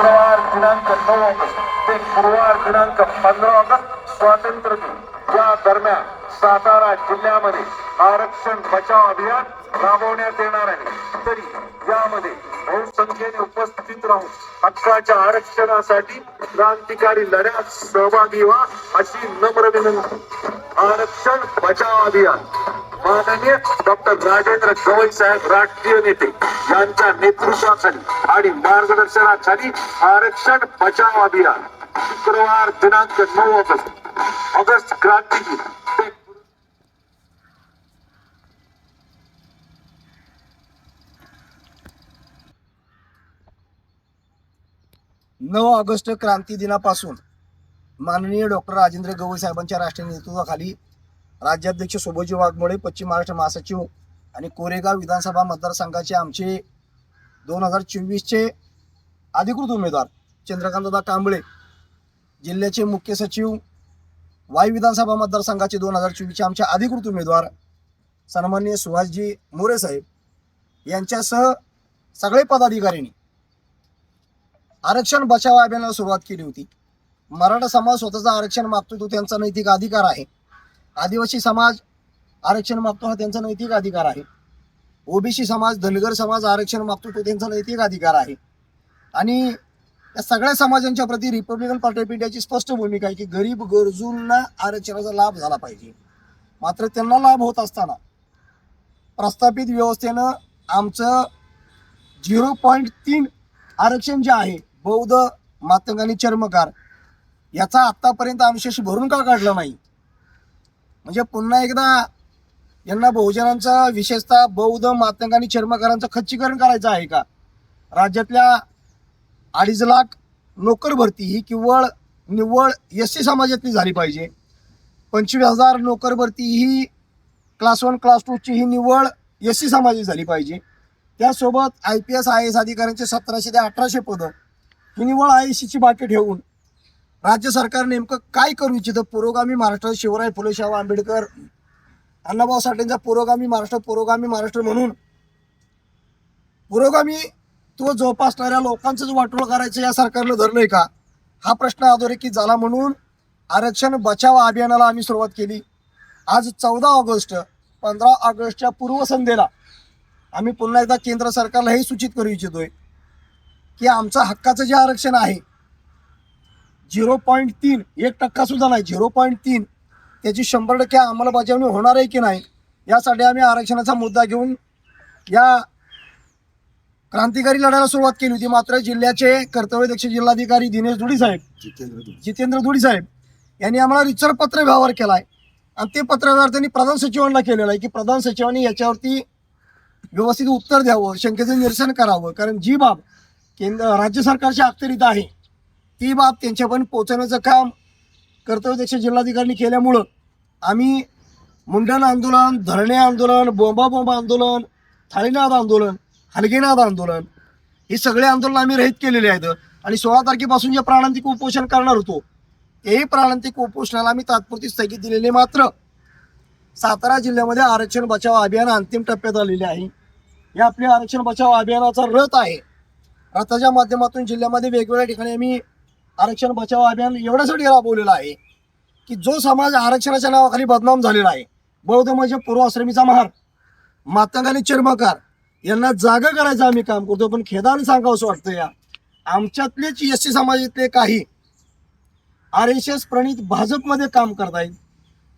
शुक्रवार दिनांक नऊ ऑगस्ट ते गुरुवार दिनांक पंधरा ऑगस्ट स्वातंत्र्य दिन. या दरम्यान सातारा जिल्ह्यामध्ये आरक्षण बचाव अभियान राबवण्यात येणार आहे. तरी यामध्ये बहुसंख्येने उपस्थित राहून हक्काच्या आरक्षणासाठी क्रांतिकारी लढ्यात सहभागी व्हा अशी नम्र विनंती. आरक्षण बचाव अभियान. माननीय डॉक्टर राजेंद्र गवई साहेब राष्ट्रीय नेते यांच्या नेतृत्वाखाली आणि मार्गदर्शनाखाली आरक्षण बचाव अभियान शुक्रवार दिनांक नऊ ऑगस्ट ऑगस्ट क्रांती दिन नऊ ऑगस्ट क्रांती दिनापासून माननीय डॉक्टर राजेंद्र गवई साहेबांच्या राष्ट्रीय नेतृत्वाखाली राज्याध्यक्ष शोभोजी वाघमोडे पश्चिम महाराष्ट्र महासचिव आणि कोरेगाव विधानसभा मतदारसंघाचे आमचे दोन हजार चोवीसचे अधिकृत उमेदवार चंद्रकांतदा कांबळे जिल्ह्याचे मुख्य सचिव वाई विधानसभा मतदारसंघाचे दोन हजार चोवीसचे आमचे अधिकृत उमेदवार सन्मान्य सुभाषजी मोरे साहेब यांच्यासह सगळे पदाधिकाऱ्यांनी आरक्षण बचाव अभियानाला सुरुवात केली होती. मराठा समाज स्वतःचं आरक्षण मागतो तो त्यांचा नैतिक अधिकार आहे. आदिवासी समाज आरक्षण मागतो हा त्यांचा नैतिक अधिकार आहे. ओबीसी समाज धनगर समाज आरक्षण मागतो तो त्यांचा नैतिक अधिकार आहे. आणि या सगळ्या समाजांच्या प्रती रिपब्लिकन पार्टी ऑफ इंडियाची स्पष्ट भूमिका आहे की गरीब गरजूंना आरक्षणाचा लाभ झाला पाहिजे. मात्र त्यांना लाभ होत असताना प्रस्थापित व्यवस्थेनं आमचं झिरो पॉईंट तीन आरक्षण जे आहे बौद्ध मातंग आणि चर्मकार याचा आत्तापर्यंत अनुशेष भरून का काढला नाही? म्हणजे पुन्हा एकदा यांना बहुजनांचा विशेषतः बौद्ध मातंग आणि चर्मकारांचं खच्चीकरण करायचं आहे का? राज्यातल्या अडीच लाख नोकर भरती ही केवळ निव्वळ एस सी समाजातली झाली पाहिजे. पंचवीस हजार नोकर भरती ही क्लास वन क्लास टूची ही निव्वळ एस सी समाजाची झाली पाहिजे. त्यासोबत I P S I S अधिकाऱ्यांचे सतराशे ते अठराशे पदं ही निव्वळ आय एस सीची बाकी ठेवून राज्य सरकार नेमकं काय करू इच्छितं? पुरोगामी महाराष्ट्र शिवराय फुले शाहू आंबेडकर अण्णाभाऊ साठेंचा पुरोगामी महाराष्ट्र पुरोगामी महाराष्ट्र म्हणून. पुरोगामी तो जोपासणाऱ्या लोकांचंच वाटोळ करायचं या सरकारनं धरलंय का? हा प्रश्न अधोरेखित झाला म्हणून आरक्षण बचाव अभियानाला आम्ही सुरुवात केली. आज चौदा ऑगस्ट पंधरा ऑगस्टच्या पूर्वसंध्येला आम्ही पुन्हा एकदा केंद्र सरकारला हे सूचित करू इच्छितोय की आमचं हक्काचं जे आरक्षण आहे झिरो पॉईंट तीन एक टक्का सुद्धा नाही झिरो पॉईंट तीन. त्याची शंभर टक्के अंमलबजावणी होणार आहे की नाही यासाठी आम्ही आरक्षणाचा मुद्दा घेऊन या क्रांतिकारी लढ्याला सुरुवात केली होती. मात्र जिल्ह्याचे कर्तव्यदक्ष जिल्हाधिकारी दिनेश दुडी साहेब जितेंद्र दुडी साहेब यांनी आम्हाला रिचर पत्र व्यवहार केलाय. आणि ते पत्र व्यवहार त्यांनी प्रधान सचिवांना केलेला आहे की प्रधान सचिवांनी याच्यावरती व्यवस्थित उत्तर द्यावं शंकेचं निरसन करावं. कारण जी बाब केंद्र राज्य सरकारच्या अखत्यारीत आहे ती बाब त्यांच्यापर्यंत पोहोचवण्याचं काम कर्तव्यदक्ष जिल्हाधिकाऱ्यांनी केल्यामुळं आम्ही मुंडन आंदोलन धरणे आंदोलन बोंबाबोंब आंदोलन थाळीनाद आंदोलन हलगेनाद आंदोलन ही सगळे आंदोलन आम्ही रहित केलेले आहेत. आणि सोळा तारखेपासून जे प्राणांतिक उपोषण करणार होतो तेही प्राणांतिक उपोषणाला आम्ही तात्पुरती स्थगित दिलेली मात्र सातारा जिल्ह्यामध्ये आरक्षण बचाव अभियान अंतिम टप्प्यात आलेले आहे. या आपल्या आरक्षण बचाव अभियानाचा रथ आहे. रथाच्या माध्यमातून जिल्ह्यामध्ये वेगवेगळ्या ठिकाणी आम्ही आरक्षण बचाव अभियान एवढ्यासाठी राबवलेलं आहे की जो समाज आरक्षणाच्या नावाखाली बदनाम झालेला आहे. बौद्ध म्हणजे पूर्वाश्रमीचा महार. मातंगाली आणि चर्मकार. यांना जागा करायचं आम्ही काम करतो पण खेदान सांगावं असं वाटतं या. आमच्यातलेच एस सी समाजातले काही आर एस एस प्रणित भाजपमध्ये काम करतायत.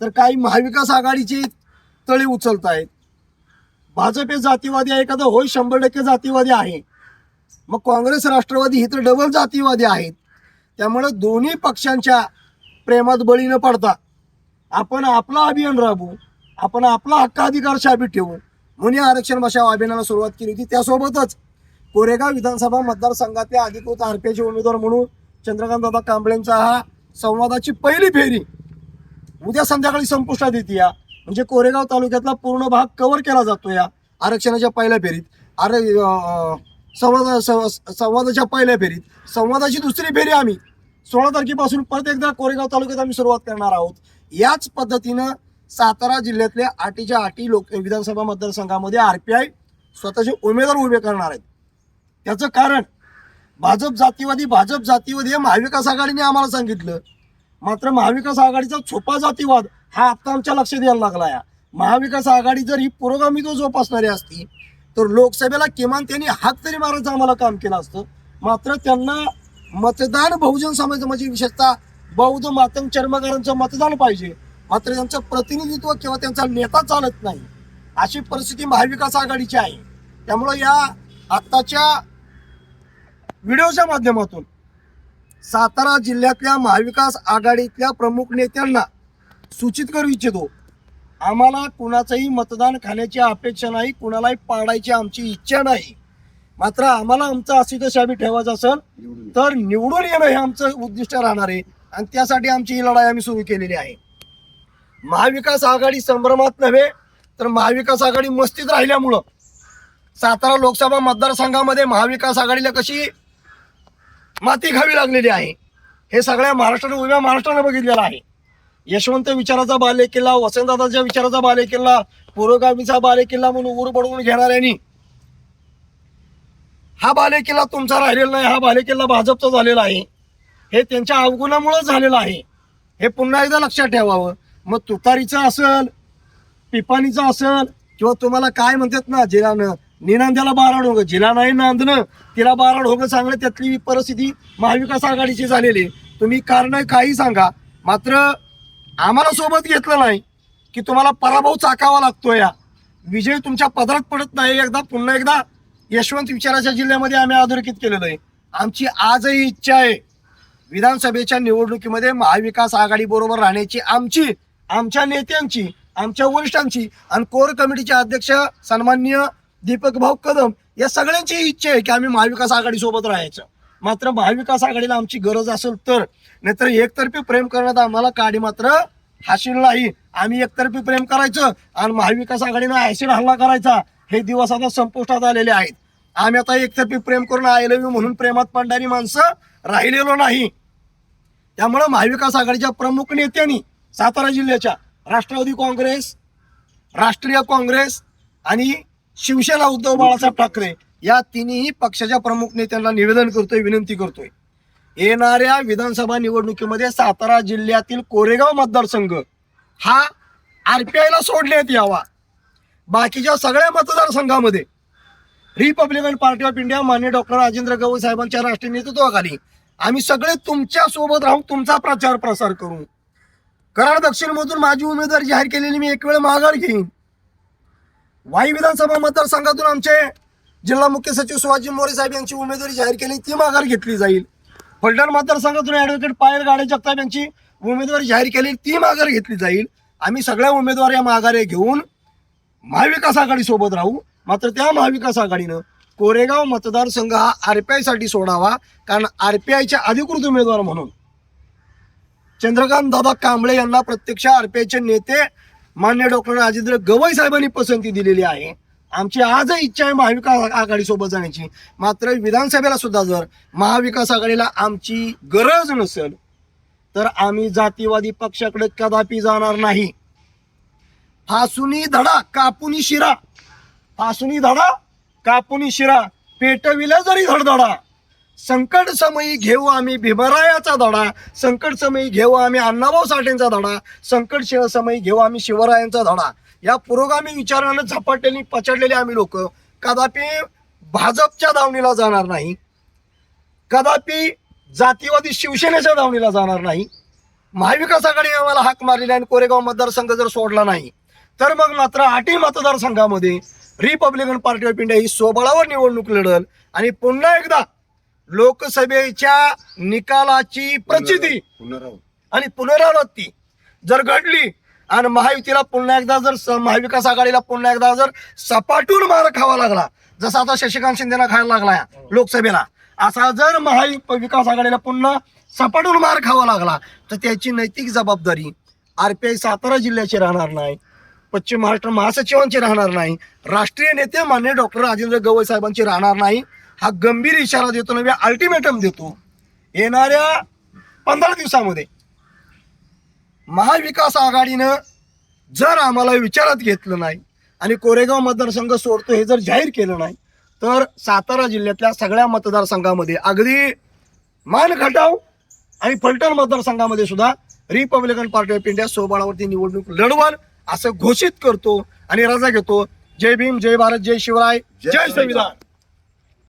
तर काही महाविकास आघाडीचे तळी उचलत आहेत भाजप हे जातीवादी आहे का? तर होय शंभर टक्के जातीवादी आहे. मग काँग्रेस राष्ट्रवादी ही तर डबल जातीवादी आहेत. त्यामुळं दोन्ही पक्षांच्या प्रेमात बळी न पडता आपण आपला अभियान राबवू आपण आपला हक्काधिकार शाबीत ठेवू म्हणून या आरक्षण बचाव अभियानाला सुरुवात केली होती. त्यासोबतच कोरेगाव विधानसभा मतदारसंघातल्या अधिकृत आरपीआयचे उमेदवार म्हणून चंद्रकांत दादा कांबळेंचा हा संवादाची पहिली फेरी उद्या संध्याकाळी संपुष्टात येते या म्हणजे कोरेगाव तालुक्यातला पूर्ण भाग कव्हर केला जातो या आरक्षणाच्या पहिल्या फेरीत. आर संवादा संवादाच्या पहिल्या फेरीत संवादाची दुसरी फेरी आम्ही सोळा तारखेपासून परत एकदा कोरेगाव तालुक्यात आम्ही सुरुवात करणार आहोत. याच पद्धतीनं सातारा जिल्ह्यातल्या आटीच्या आटी लोक विधानसभा मतदारसंघामध्ये आर पी आय स्वतःचे उमेदवार उभे करणार आहेत. त्याचं कारण भाजप जातीवादी भाजप जातीवादी हे महाविकास आघाडीने आम्हाला सांगितलं. मात्र महाविकास आघाडीचा छोपा जातीवाद हा आत्ता आमच्या लक्षात यायला लागला या महाविकास आघाडी जर ही पुरोगामी तो जोपासणारी असती तर लोकसभेला किमान त्यांनी हात तरी मारायचं आम्हाला काम केलं असतं. मात्र त्यांना मतदान बहुजन समाज म्हणजे विशेषतः बौद्ध मातंग चर्मकारांचं मतदान पाहिजे. मात्र त्यांचं प्रतिनिधित्व किंवा त्यांचा नेता चालत नाही. अशी परिस्थिती महाविकास आघाडीची आहे. त्यामुळं या आत्ताच्या व्हिडिओच्या माध्यमातून सातारा जिल्ह्यातल्या महाविकास आघाडीतल्या प्रमुख नेत्यांना सूचित करू इच्छितो. आम्हाला कुणाचंही मतदान खाण्याची अपेक्षा नाही कुणालाही पाडायची आमची इच्छा नाही. मात्र आम्हाला आमचं अस्तित्व शाबी ठेवायचं असेल तर निवडून येणं हे आमचं उद्दिष्ट राहणार आहे आणि त्यासाठी आमची ही लढाई आम्ही सुरू केलेली आहे. महाविकास आघाडी संभ्रमात नव्हे तर महाविकास आघाडी मस्तीत राहिल्यामुळं सातारा लोकसभा मतदारसंघामध्ये महाविकास आघाडीला कशी माती खावी लागलेली आहे हे सगळ्या महाराष्ट्राने उभ्या महाराष्ट्राने बघितलेलं आहे. यशवंत विचाराचा बालेकिल्ला वसंतदादाच्या विचाराचा बालेकिल्ला पुरोगामीचा बालेकिल्ला म्हणून उर बडवून घेणाऱ्यांनी. हा बालेकिल्ला तुमचा राहिलेला नाही हा बालेकिल्ला भाजपचा झालेला आहे. हे त्यांच्या अवगुणामुळेच झालेलं आहे. हे पुन्हा एकदा लक्षात ठेवावं. मग तुतारीचं असेल पिपाणीचं असेल किंवा तुम्हाला काय म्हणतात ना जिरानं निनांद्याला बाराड होगं जिला नाही नांदणं तिला बाराड होगं सांगणं त्यातली परिस्थिती महाविकास आघाडीची झालेली आहे. तुम्ही कारण काही सांगा. मात्र आम्हाला सोबत घेतलं नाही की तुम्हाला पराभव चाकावा लागतो या. विजय तुमच्या पदरात पडत नाही. एकदा पुन्हा एकदा यशवंत विचाराच्या जिल्ह्यामध्ये आम्ही अधोरेखित केलेलं आहे. आमची आजही इच्छा आहे विधानसभेच्या निवडणुकीमध्ये महाविकास आघाडी बरोबर राहण्याची आमची आमच्या नेत्यांची आमच्या वरिष्ठांची आणि कोर कमिटीचे अध्यक्ष सन्माननीय दीपक भाऊ कदम या सगळ्यांची इच्छा आहे की आम्ही महाविकास आघाडी सोबत राहायचं. मात्र महाविकास आघाडीला आमची गरज असेल तर. नाहीतर एकतर्फी प्रेम करण्यात आम्हाला काडी मात्र हाशील नाही. आम्ही एकतर्फी प्रेम करायचं आणि महाविकास आघाडीनं ऍसिड हल्ला करायचा. हे दिवस आता संपुष्टात आलेले आहेत. आम्ही आता एकतर्फी प्रेम करून आय लव्ह यू म्हणून प्रेमात पडणारी माणसं राहिलेलो नाही. त्यामुळं महाविकास आघाडीच्या प्रमुख नेत्यांनी सातारा जिल्ह्याच्या राष्ट्रवादी काँग्रेस राष्ट्रीय काँग्रेस आणि शिवसेना उद्धव बाळासाहेब ठाकरे या तिन्ही पक्षाच्या प्रमुख नेत्यांना निवेदन करतोय विनंती करतोय. येणाऱ्या विधानसभा निवडणुकीमध्ये सातारा जिल्ह्यातील कोरेगाव मतदारसंघ हा आर पी आयला सोडण्यात यावा. बाकीच्या सगळ्या मतदारसंघामध्ये रिपब्लिकन पार्टी ऑफ इंडिया मान्य डॉक्टर राजेंद्र गवई साहेबांच्या राष्ट्रीय नेतृत्वाखाली आम्ही सगळे तुमच्यासोबत राहून तुमचा प्रचार प्रसार करू. कराड दक्षिणमधून माझी उमेदवारी जाहीर केलेली मी एक वेळ माघार घेईन. वाई विधानसभा मतदारसंघातून आमचे जिल्हा मुख्य सचिव शिवाजी मोरे साहेब यांची उमेदवारी जाहीर केली. ती माघार घेतली जाईल. फलटण मतदारसंघातून ॲडव्होकेट पायल गाडे जगताप यांची उमेदवारी जाहीर केली. ती माघार घेतली जाईल. आम्ही सगळ्या उमेदवार या माघारे घेऊन महाविकास आघाडी सोबत राहू. मात्र त्या महाविकास आघाडीनं कोरेगाव मतदारसंघ हा आरपीआयसाठी सोडावा. कारण आरपीआयचे अधिकृत उमेदवार म्हणून चंद्रकांत दादा कांबळे यांना प्रत्यक्ष आरपीआयचे नेते मान्य डॉक्टर राजेंद्र गवई साहेबांनी पसंती दिलेली आहे. आमची आजही इच्छा आहे महाविकास आघाडी सोबत जाण्याची. मात्र विधानसभेला सुद्धा जर महाविकास आघाडीला आमची गरज नसेल तर आम्ही जातीवादी पक्षाकडे कदापि जाणार नाही. फासुनी धडा कापुनी शिरा. फासुनी धडा कापुनी शिरा. पेटविला जरी धडधडा संकट समयी घेऊ आम्ही भीमरायाचा धडा संकट समयी घेऊ आम्ही अण्णाभाऊ साठेंचा धडा संकट समयी घेऊ आम्ही शिवरायांचा धडा. या पुरोगामी विचारानं झपाटलेली पचडलेले आम्ही लोक. कदापि भाजपच्या दावणीला जाणार नाही. कदापि जातीवादी शिवसेनेच्या दावणीला जाणार नाही. महाविकास आघाडी आम्हाला हाक मारलेली आणि कोरेगाव मतदारसंघ जर सोडला नाही तर मग मात्र आठही मतदारसंघामध्ये रिपब्लिकन पार्टी ऑफ इंडिया ही स्वबळावर निवडणूक लढल आणि पुन्हा एकदा लोकसभेच्या निकालाची प्रचिती आणि पुनरावृत्ती जर घडली आणि महायुतीला पुन्हा एकदा जर महाविकास आघाडीला पुन्हा एकदा जर सपाटून मार खावा लागला जसा आता शशिकांत शिंदेना खायला लागला लोकसभेला असा जर महाविकास आघाडीला पुन्हा सपाटून मार खावा लागला तर त्याची नैतिक जबाबदारी आर पी आय सातारा जिल्ह्याची राहणार नाही पश्चिम महाराष्ट्र महासचिवांची राहणार नाही राष्ट्रीय नेते मान्य डॉक्टर राजेंद्र गवई साहेबांची राहणार नाही हा गंभीर इशारा देतो नव्हे अल्टिमेटम देतो येणाऱ्या पंधरा दिवसामध्ये. महाविकास आघाडीनं जर आम्हाला विचारात घेतलं नाही आणि कोरेगाव मतदारसंघ सोडतो हे जर जाहीर केलं नाही तर सातारा जिल्ह्यातल्या सगळ्या मतदारसंघामध्ये अगदी मान खटाव आणि फलटण मतदारसंघामध्ये सुद्धा रिपब्लिकन पार्टी ऑफ इंडिया सोबळावरती निवडणूक लढवल असं घोषित करतो आणि रजा घेतो. जय भीम जय भारत जय शिवराय जय संविधान.